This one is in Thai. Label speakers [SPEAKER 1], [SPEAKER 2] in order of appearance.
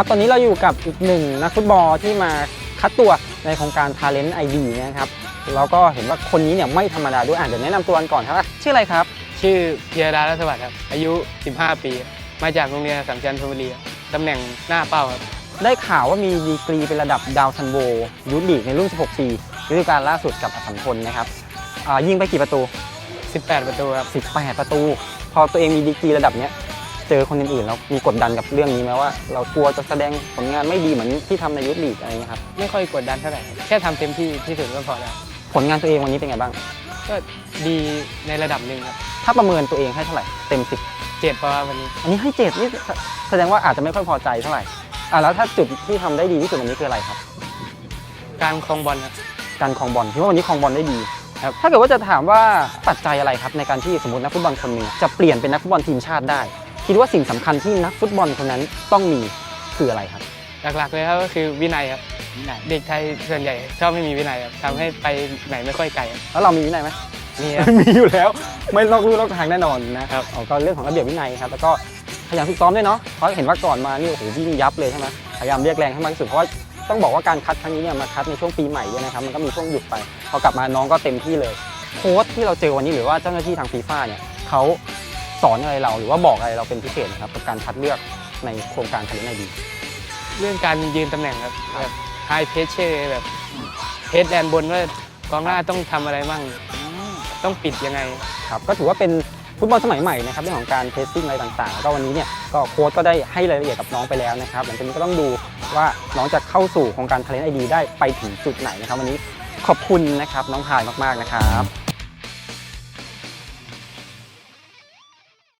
[SPEAKER 1] ครับตอนนี้เราอยู่กับอีกหนึ่งนักฟุตบอลที่มาคัดตัวในโครงการ Talent ID นะครับแล้วก็เห็นว่าคนนี้เนี่ยไม่ธรรมดาด้วยอ่านเดี๋ยวแนะนำตัวกันก่อนครับ ชื่ออะไรครับ
[SPEAKER 2] ชื่อเพียรดารัสวัสดิ์ครับ อายุ 15 ปี มาจากโรงเรียนอัสสัมชัญธนบุรีครับตำแหน่งหน้าเป้าครับ
[SPEAKER 1] ได้ข่าวว่ามีดีกรีเป็นระดับดาวซันโวยูทลีกในรุ่น 16 ปีฤดูกาลล่าสุดกับอสสัมพลนะครับอ่ายิงไปกี่ประตู
[SPEAKER 2] 18 ประตูครับ
[SPEAKER 1] 18 ประตู พอตัวเองมีดีกรีระดับเนี้ย เจอคนอื่นๆแล้วมีกดดันกับเรื่องนี้ไหมว่า เรากลัวจะแสดงผลงานไม่ดีเหมือนที่ทำในยุทธลีกอะไรเงี้ยครับ
[SPEAKER 2] ไม่ค่อยกดดันเท่าไหร่ครับแค่ทำเต็มที่ที่สุดก็พอแล้ว
[SPEAKER 1] ผลงานตัวเองวันนี้เป็นไงบ้าง
[SPEAKER 2] ก็ดีในระดับหนึ่งครับ
[SPEAKER 1] ถ้าประเมินตัวเองให้เท่าไหร่เต็ม
[SPEAKER 2] เจ็ดเพราะว่าวันนี้
[SPEAKER 1] 10อันนี้ให้เจ็ดนี่แสดงว่าอาจจะไม่ค่อยพอใจเท่าไหร่อะแล้วถ้าจุดที่ทำได้ดีที่สุดวันนี้คืออะไรครับ
[SPEAKER 2] การครองบอลครับ
[SPEAKER 1] การครองบอลคิดว่าวันนี้ครองบอลได้ดีครับ ถ้าเกิดว่าจะถามว่าปัจจัยอะไรครับในการที่สมมตินักฟุตบอลคนหนึ่งจะเปลี่ยนเป็นนักฟุตบอลทีมชาติได้ คิดว่าสิ่งสำคัญที่นักฟุตบอลคนนั้นต้องมีคืออะไรครับ
[SPEAKER 2] หลักๆเลยครับก็คือวินัยครับเด็กไทยส่วนใหญ่ชอบไม่มีวินัยครับทำให้ไปไหนไม่ค่อยไกลครับ
[SPEAKER 1] แล้วเรามีวินัยไหม
[SPEAKER 2] นี่ครับ
[SPEAKER 1] มีอยู่แล้ว ไม่ลอกลู่ลอกทางแน่นอนนะครับเอาก็เรื่องของระเบียบวินัยครับแล้วก็ขยันฝึกซ้อมด้วยเนาะเพราะเห็นว่าก่อนมานี่โอ้โหวิ่งยับเลยใช่ไหมพยายามเรียกแรงให้มากที่สุดเพราะว่าต้องบอกว่าการคัดครั้งนี้เนี่ยมาคัดในช่วงปีใหม่ด้วยนะครับมันก็มีช่วงหยุดไปพอกลับมาน้องก็เต็มที่เลยโค้ชที่เราเจอวันนี้หรือว่าเจ้าหน้าที่ทางฟีฟ่าเนี่ยเขา สอนอะไรเราหรือว่าบอกอะไรเราเป็นพิเศษนะครับกับการคัดเลือกในโครงการทะเลในดี
[SPEAKER 2] เรื่องการยืนตำแหน่งครับแบบไฮเพชเชอร์แบบเพชแดนบนว่ากองหน้าต้องทำอะไรบ้างต้องปิดยังไง
[SPEAKER 1] ครับก็ถือว่าเป็นฟุตบอลสมัยใหม่นะครับเรื่องของการเทสติ้งอะไรต่างๆแล้วก็วันนี้เนี่ยก็โค้ชก็ได้ให้รายละเอียดกับน้องไปแล้วนะครับหลังจากนี้ก็ต้องดูว่าน้องจะเข้าสู่โครงการ Talent ID ได้ไปถึงจุดไหนนะครับ วันนี้ขอบคุณนะครับน้องพายมากๆนะครับ